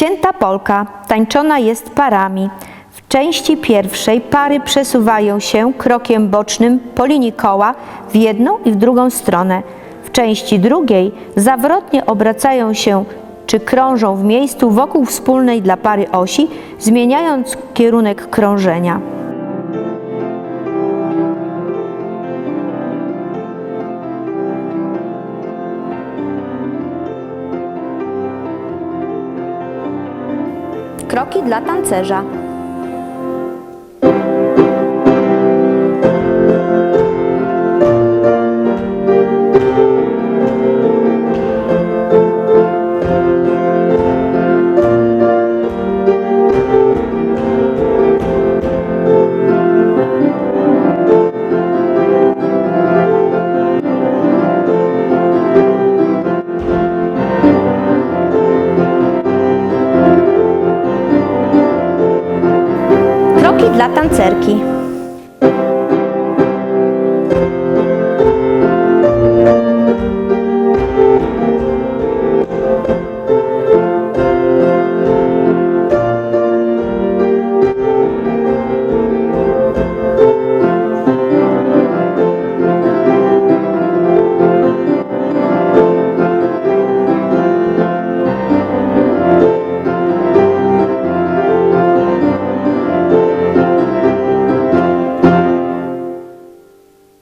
Wcięta polka tańczona jest parami. W części pierwszej pary przesuwają się krokiem bocznym po linii koła w jedną i w drugą stronę. W części drugiej zawrotnie obracają się czy krążą w miejscu wokół wspólnej dla pary osi, zmieniając kierunek krążenia. Kroki dla tancerza. Kroki dla tancerki.